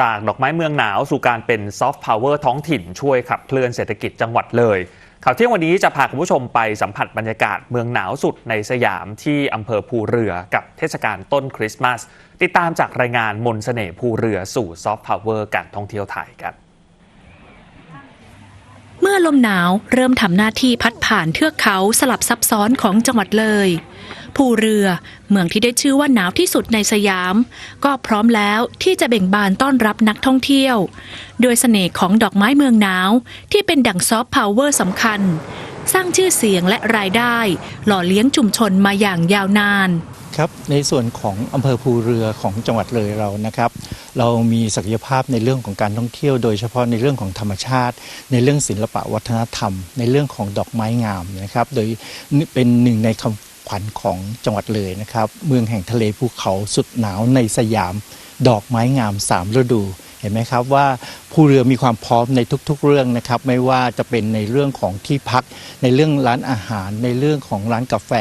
จากดอกไม้เมืองหนาวสู่การเป็นซอฟต์พาวเวอร์ท้องถิ่นช่วยขับเคลื่อนเศรษฐกิจจังหวัดเลยข่าวเที่ยงวันนี้จะพาคุณผู้ชมไปสัมผัสบรรยากาศเมืองหนาวสุดในสยามที่อำเภอภูเรือกับเทศกาลต้นคริสต์มาส ติดตามจากรายงานมนต์เสน่ห์ภูเรือสู่ซอฟต์พาวเวอร์การท่องเที่ยวไทยครับเมื่อลมหนาวเริ่มทำหน้าที่พัดผ่านเทือกเขาสลับซับซ้อนของจังหวัดเลย ภูเรือ เมืองที่ได้ชื่อว่าหนาวที่สุดในสยาม ก็พร้อมแล้วที่จะเบ่งบานต้อนรับนักท่องเที่ยว โดยเสน่ห์ของดอกไม้เมืองหนาว ที่เป็นดั่งซอฟต์พาวเวอร์สำคัญ สร้างชื่อเสียงและรายได้ หล่อเลี้ยงชุมชนมาอย่างยาวนานครับในส่วนของอำเภอภูเรือของจังหวัดเลยเรานะครับ เรามีศักยภาพในเรื่องของการท่องเที่ยว โดยเฉพาะในเรื่องของธรรมชาติ ในเรื่องศิลปะวัฒนธรรม ในเรื่องของดอกไม้งามนะครับ โดยเป็นหนึ่งในคำ ขวัญของจังหวัดเลยนะครับ เมืองแห่งทะเลภูเขาสุดหนาวในสยาม ดอกไม้งามสามฤดูเห็นไหมครับว่าผู้เรือมีความพร้อมในทุกๆเรื่องนะครับ ไม่ว่าจะเป็นในเรื่องของที่พัก ในเรื่องร้านอาหาร ในเรื่องของร้านกาแฟ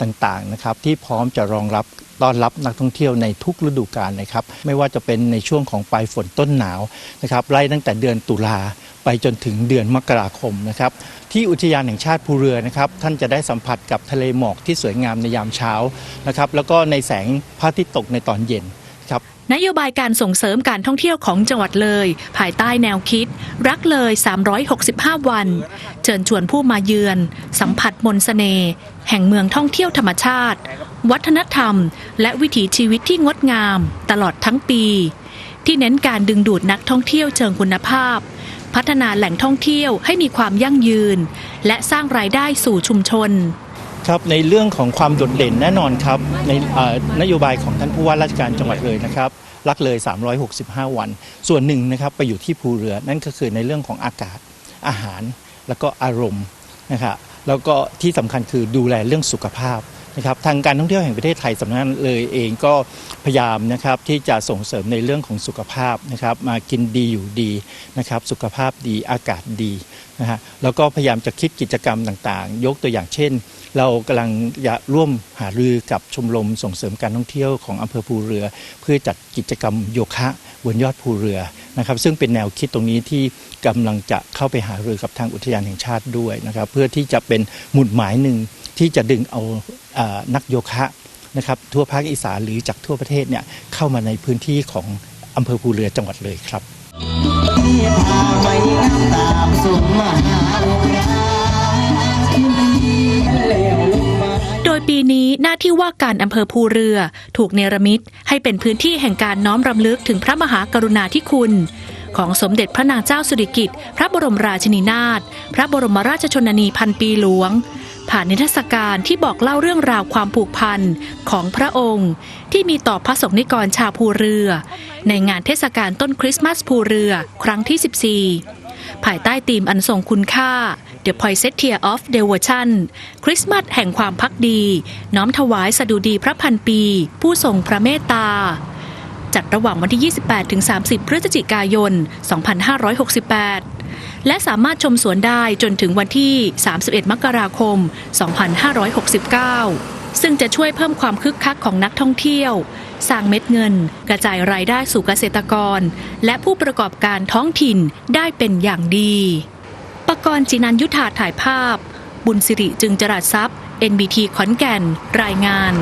ต่างๆนะครับ ที่พร้อมจะรองรับ ต้อนรับนักท่องเที่ยวในทุกฤดูกาลนะครับ ไม่ว่าจะเป็นในช่วงของปลายฝนต้นหนาวนะครับไล่ตั้งแต่เดือนตุลาไปจนถึงเดือนมกราคมนะครับที่อุทยานแห่งชาติภูเรือนะครับท่านจะได้สัมผัสกับทะเลหมอกที่สวยงามในยามเช้านะครับแล้วก็ในแสงพระอาทิตย์ตกในตอนเย็นครับนโยบายการส่งเสริมการท่องเที่ยวของจังหวัดเลย ภายใต้แนวคิด รักเลย 365 วัน เชิญชวนผู้มาเยือน สัมผัสมนต์เสน่ห์แห่งเมืองท่องเที่ยวธรรมชาติ วัฒนธรรม และวิถีชีวิตที่งดงาม ตลอดทั้งปี ที่เน้นการดึงดูดนักท่องเที่ยวเชิงคุณภาพ พัฒนาแหล่งท่องเที่ยวให้มีความยั่งยืน และสร้างรายได้สู่ชุมชนครับในเรื่องของความโดดเด่นแน่นอนครับในนโยบายของท่านผู้ว่าราชการจังหวัดเลยนะครับรักเลย 365 วัน ส่วนหนึ่งนะครับไปอยู่ที่ภูเรือนั่นก็คือในเรื่องของอากาศอาหารแล้วก็อารมณ์นะครับแล้วก็ที่สำคัญคือดูแลเรื่องสุขภาพ นะครับทางการท่องเที่ยวแห่งประเทศไทยสำนักงานเลยเองก็พยายามนะครับที่จะส่งเสริมในเรื่องของสุขภาพนะครับมากินดีอยู่ดีนะครับสุขภาพดีอากาศดีนะฮะแล้วก็พยายามจะคิดกิจกรรมต่างๆ ยกตัวอย่างเช่น เรากำลังจะร่วมหารือกับชมรมส่งเสริมการท่องเที่ยวของอำเภอภูเรือ เพื่อจัดกิจกรรมโยคะบนยอดภูเรือนะครับซึ่งเป็นแนวคิดตรงนี้ที่กำลังจะเข้าไปหารือกับทางอุทยานแห่งชาติด้วยนะครับเพื่อที่จะเป็นหมุดหมายหนึ่ง ที่จะดึงเอาอานักโยคะนะครับทั่วภาคอีสานหรือจากทั่วประเทศเนี่ยเข้ามาในพื้นที่ของอำเภอภูเรือจังหวัดเลยครับโดยปีนี้หน้าที่ว่าการอำเภอภูเรือ ถูกเนรมิตให้เป็นพื้นที่แห่งการน้อมรำลึกถึงพระมหากรุณาธิคุณ ของสมเด็จพระนางเจ้าสุริกิติ์พระบรมราชินีนาถพระบรมราชชนนีพันปีหลวง ผ่านนิทรรศการที่บอกเล่าเรื่องราวความผูกพันของพระองค์ ที่มีต่อพระสงฆ์นิกรชาวภูเรือ ในงานเทศกาลต้นคริสต์มาสภูเรือ ครั้งที่ 14ภายใต้ธีมอันทรงคุณค่า The Poinsettia of Devotion คริสต์มาสแห่งความพักดี น้อมถวายสดุดีพระพันปี ผู้ทรงพระเมตตา จัดระหว่างวันที่ 28 ถึง 30 พฤศจิกายน 2568 และสามารถชมสวนได้จนถึงวันที่ 31 มกราคม 2569 ซึ่งจะช่วยเพิ่มความคึกคักของนักท่องเที่ยว สร้างเม็ดเงิน กระจายรายได้สู่เกษตรกร และผู้ประกอบการท้องถิ่นได้เป็นอย่างดี ประกรณ์จินันยุทธาถ่ายภาพ บุญสิริจึงจรัสทรัพย์ NBT ขอนแก่น รายงาน